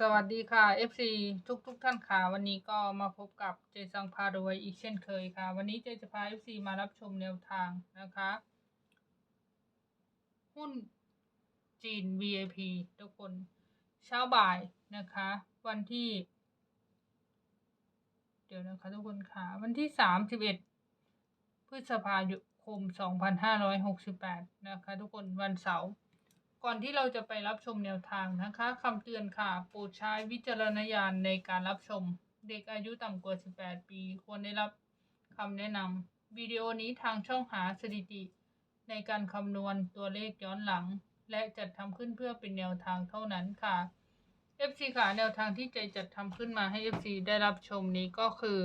สวัสดีค่ะ FC ทุกทุกๆท่านค่ะ วันนี้ก็มาพบกับเจสังพารวยอีกเช่นเคยค่ะ วันนี้เจจะพา FC มารับชมแนวทางนะคะ หุ้นจีน VIP ทุกคนเช้าบ่ายนะคะ วันที่ เดี๋ยวนะคะทุกคนค่ะ วันที่ 31 พฤษภาคม 2568 นะคะ ทุกคนวันเสาร์ ก่อนที่เราจะไปรับชมแนวทางนะคะคำเตือนค่ะ โปรดใช้วิจารณญาณในการรับชม เด็กอายุต่ำกว่า 18 ปี ควรได้รับคำแนะนำวิดีโอนี้ทางช่องหาสถิติ ในการคำนวณตัวเลขย้อนหลัง และจัดทำขึ้นเพื่อเป็นแนวทางเท่านั้นค่ะ FC ค่ะแนวทางที่ใจจัดทำขึ้นมาให้ FC ได้รับชมนี้ก็คือ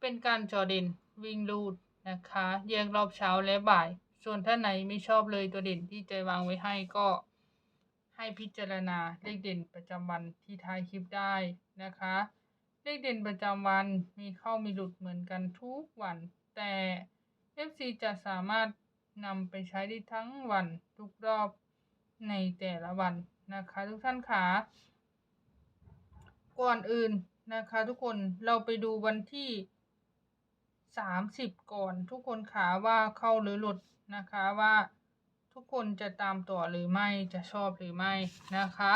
เป็นการจอเด่นวิ่งลูดนะคะ แยกรอบเช้าและบ่าย ส่วนท่านไหนไม่ชอบเลยตัวเด่นที่ใจวางไว้ให้ก็ให้พิจารณาเลขเด่นประจำวันที่ท้ายคลิปได้นะคะ เลขเด่นประจำวันมีเข้ามีหลุดเหมือนกันทุกวัน แต่ FC จะสามารถนำไปใช้ได้ทั้งวันทุกรอบในแต่ละวันนะคะทุกท่านคะก่อนอื่นนะคะทุกคนเราไปดูวันที่สามสิบก่อนทุกคนขาว่าเข้าหรือหลุด นะคะว่าทุกคนจะตามต่อหรือไม่จะชอบหรือไม่นะคะ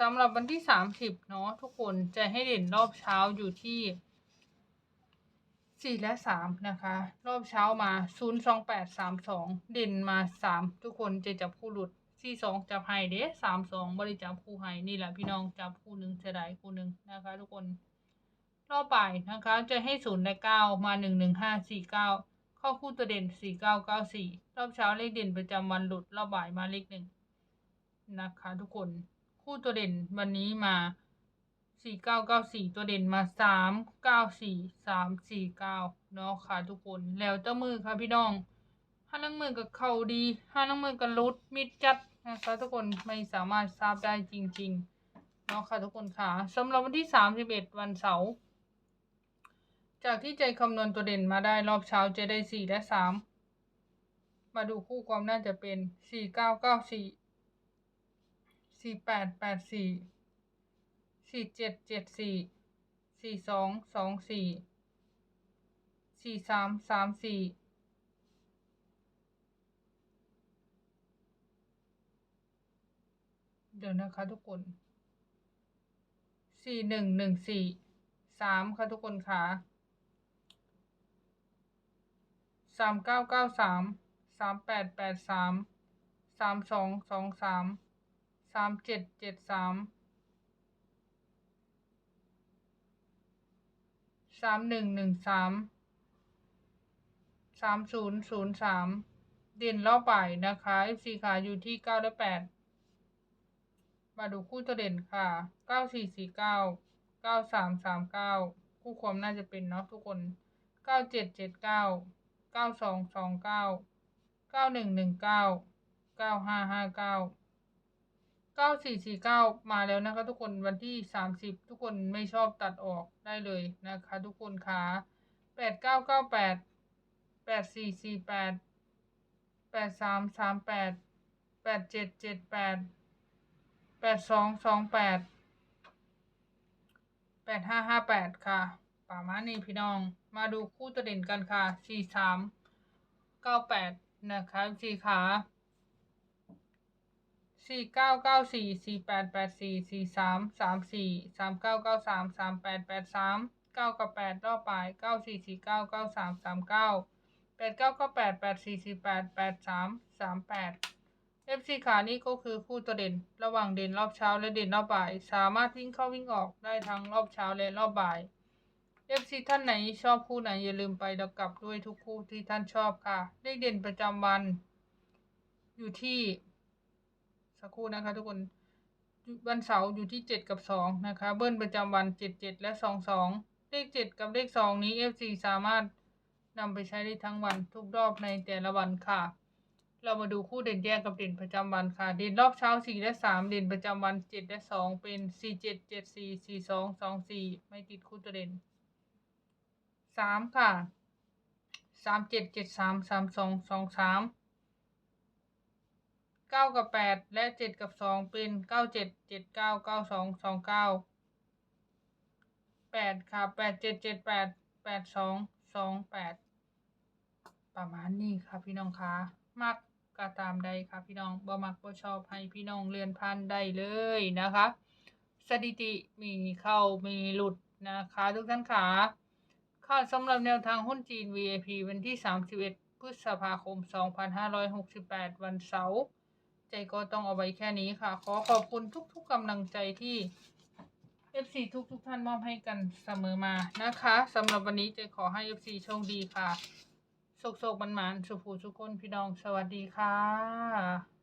สำหรับวันที่สามสิบเนาะทุกคนจะให้เด่นรอบเช้าอยู่ที่สี่และสามนะคะ รอบเช้ามาศูนย์สองแปดสามสองเด่นมาสามทุกคนจะจับคู่หลุดสี่สองจับไฮเด้สามสองบริจับคู่ไฮนี่แหละพี่น้องจับคู่หนึ่งเสียดายคู่หนึ่งนะคะ ทุกคนรอบบ่ายนะคะจะให้ศูนย์และเก้ามาหนึ่งหนึ่งห้าสี่ เข้าคู่ตัวเด่นสี่เก้าเก้าสี่รอบเช้าเลขเด่นประจำวันหลุด รอบบ่ายมาเลขหนึ่งนะคะทุกคน คู่ตัวเด่นวันนี้มาสี่เก้าเก้าสี่ตัวเด่นมาสามเก้าสี่สามสี่เก้าเนาะค่ะทุกคน แล้วเจ้ามือค่ะพี่น้องห้านังมือกับเขาดีห้านังมือกับลุดมิดจัดนะคะทุกคนไม่สามารถทราบได้จริงๆเนาะค่ะทุกคนค่ะสำหรับวันที่สามสิบเอ็ดวันเสาร์ จากที่ใจคำนวณตัวเด่นมาได้รอบเช้าจะได้สี่และสามมาดูคู่ความน่าจะเป็นสี่เก้าเก้าสี่สี่แปดแปดสี่สี่เจ็ดเจ็ดสี่สี่สองสองสี่สี่สามสามสี่เดี๋ยวนะคะทุกคนสี่หนึ่งหนึ่งสี่สามค่ะทุกคนค่ะ สามเก้าเก้าสามสามแปดแปดสามสามสองสองสามสามเจ็ดเจ็ดสามสามหนึ่งหนึ่งสามสามศูนย์ศูนย์สามเด่นรอบบ่ายนะคะ FC ค่ะอยู่ที่เก้าและแปดมาดูคู่ตัวเด่นค่ะเก้าสี่สี่เก้าเก้าสามสามเก้าคู่ความน่าจะเป็นเนาะทุกคนเก้าเจ็ดเจ็ดเก้า เก้าสองสองเก้าเก้าหนึ่งหนึ่งเก้าเก้าห้าห้าเก้าเก้าสี่สี่เก้ามาแล้วนะคะทุกคนวันที่สามสิบทุกคนไม่ชอบตัดออกได้เลยนะคะ ทุกคนค่ะแปดเก้าเก้าแปดแปดสี่สี่แปดแปดสามสามแปดแปดเจ็ดเจ็ดแปดแปดสองสองแปดแปดห้าห้าแปดค่ะ ป่ามานี่พี่น้อง มาดูคู่ตัวเด่นกันค่ะสี่สามเก้าแปดนะคะสี่ขาสี่เก้าเก้าสี่สี่แปดแปดสี่สี่สามสามสี่สามเก้าเก้าสามสามแปดแปดสามเก้ากับแปดรอบปลายเก้าสี่สี่เก้าเก้าสามสามเก้าแปดเก้าเก้าแปดแปดสี่สี่แปดแปดสามสามแปด FC ขานี่ก็คือคู่ตัวเด่น ระหว่างเด่นรอบเช้าและเด่นรอบบ่าย สามารถวิ่งเข้าวิ่งออกได้ทั้งรอบเช้าและรอบบ่าย FC ท่านไหนชอบคู่ไหนอย่าลืมไปดับกลับด้วยทุกคู่ที่ท่านชอบค่ะ เลขเด่นประจำวัน อยู่ที่ สักครู่นะคะ ทุกคนวันเสาร์อยู่ที่เจ็ดกับสองนะคะ เบิ้ลประจำวันเจ็ดเจ็ดและสองสองเลขเจ็ดกับเลขสองนี้ FC สามารถนำไปใช้ได้ทั้งวันทุกรอบในแต่ละวันค่ะ เรามาดูคู่เด่นแยกกับเด่นประจำวันค่ะ เด่นรอบเช้าสี่และสามเด่นประจำวันเจ็ดและสองเป็นสี่เจ็ดเจ็ดสี่สี่สองสองสี่ไม่ติดคู่ตัวเด่น สามค่ะสามเจ็ดเจ็ดสามสามสองสองสามเก้ากับแปดและเจ็ดกับสองเป็นเก้าเจ็ดเจ็ดเก้าเก้าสองสองเก้าแปดค่ะแปดเจ็ดเจ็ดแปดแปดสองสองแปดประมาณนี้ค่ะพี่น้องคะมักก็ตามใดค่ะพี่น้องบ่มักบ่ชอบให้พี่น้องเลื่อนพันได้เลยนะคะ สถิติมีเข้ามีหลุดนะคะ ทุกท่านค่ะ ค่ะสำหรับแนวทางหุ้นจีน VIP วันที่ 31 พฤษภาคม 2568 วันเสาร์ ใจก็ต้องเอาไว้แค่นี้ค่ะ ขอขอบคุณทุกๆกำลังใจที่ FC ทุกๆท่านมอบให้กันเสมอมานะคะสำหรับวันนี้ใจขอให้ FC โชคดีค่ะโชคๆมันๆสุขูสุขคนพี่น้อง สวัสดีค่ะ